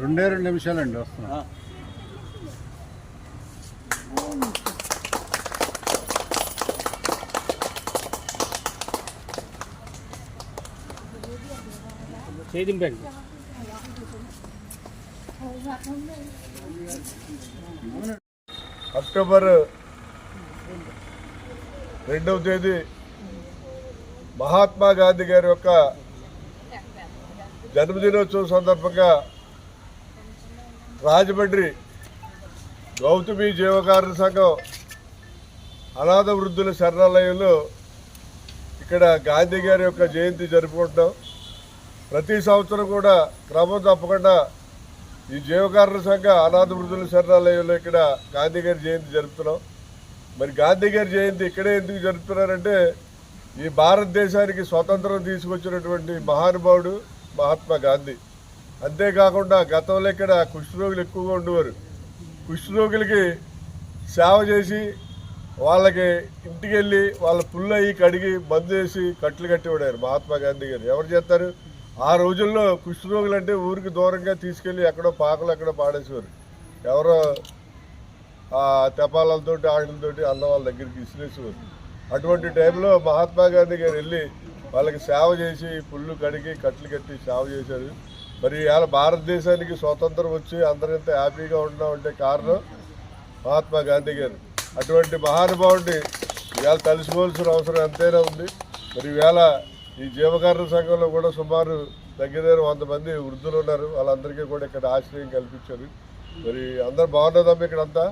రెండే రెండు నిమిషాలండి వస్తున్నా. చేదింపండి అక్టోబర్ రెండవ తేదీ మహాత్మా గాంధీ గారి యొక్క జన్మదినోత్సవం సందర్భంగా రాజమండ్రి గౌతమి జీవకారణ సంఘం అనాథ వృద్ధుల శరణాలయంలో ఇక్కడ గాంధీ గారి యొక్క జయంతి జరుపుకుంటాం. ప్రతి సంవత్సరం కూడా క్రమం తప్పకుండా ఈ జీవకారుణ సంఘ అనాథ వృద్ధుల శరణాలయంలో ఇక్కడ గాంధీ గారి జయంతి జరుపుతున్నాం. మరి గాంధీ గారి జయంతి ఇక్కడే ఎందుకు జరుపుతున్నారంటే ఈ భారతదేశానికి స్వతంత్రం తీసుకొచ్చినటువంటి మహానుభావుడు మహాత్మా గాంధీ. అంతేకాకుండా గతంలో ఇక్కడ కుష్ఠరోగులు ఎక్కువగా ఉండేవారు. కుష్ఠరోగులకి సేవ చేసి వాళ్ళకి ఇంటికి వెళ్ళి వాళ్ళ పుల్లు అయ్యి కడిగి మందు వేసి కట్లు కట్టివాడారు మహాత్మా గాంధీ గారు. ఎవరు చేస్తారు? ఆ రోజుల్లో కుష్ఠరోగులు అంటే ఊరికి దూరంగా తీసుకెళ్ళి ఎక్కడో పాకలు ఎక్కడో పాడేసేవారు. ఎవరో తెపాలతోటి ఆటలతోటి అన్న వాళ్ళ దగ్గరికి విసిరేసేవారు అటువంటి టైంలో మహాత్మా గాంధీ గారు వెళ్ళి వాళ్ళకి సేవ చేసి పుళ్ళు కడిగి కట్లు కట్టి సేవ చేశారు. మరి ఇవాళ భారతదేశానికి స్వాతంత్రం వచ్చి అందరూ ఇంత హ్యాపీగా ఉన్నామంటే కారణం మహాత్మా గాంధీ గారు. అటువంటి మహానుభావుడిని ఇవాళ తలుసుకోవాల్సిన అవసరం ఎంతైనా ఉంది. మరి ఇవాళ ఈ జీవకారణ సంఘంలో కూడా సుమారు దగ్గర దగ్గర వంద మంది వృద్ధులు ఉన్నారు. వాళ్ళందరికీ కూడా ఇక్కడ ఆశ్రయం కల్పించారు. మరి అందరు బాగున్నదమ్మా ఇక్కడ అంతా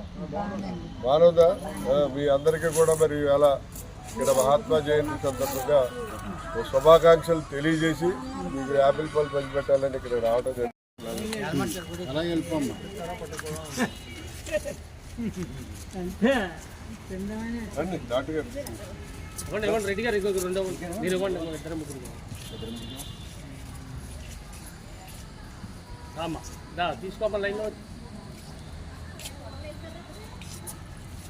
బాగున్నదా మీ అందరికీ కూడా మరి ఇవాళ ఇక్కడ మహాత్మా జయంతి సందర్భంగా శుభాకాంక్షలు తెలియజేసి మీకు యాపిల్ పళ్ళు పంచిపెట్టాలని ఇక్కడ రావడం జరిగింది. డాక్టర్ గారు ఇవ్వండి రెడ్డి గారు ఇంకొక రెండో మీరు ఇవ్వండి ఇద్దరు ముగ్గురు లైన్లో.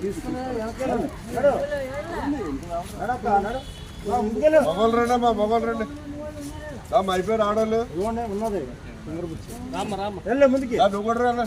ఇచ్చి పంపించండి మొగలు రండి అమ్మా మొగలు రండి రామ్మ అయిపోయారు ఆడవాళ్ళు ఉన్నది రామ్మ రామ్మ రామ్మా ముందుకి నువ్వు కూడా రా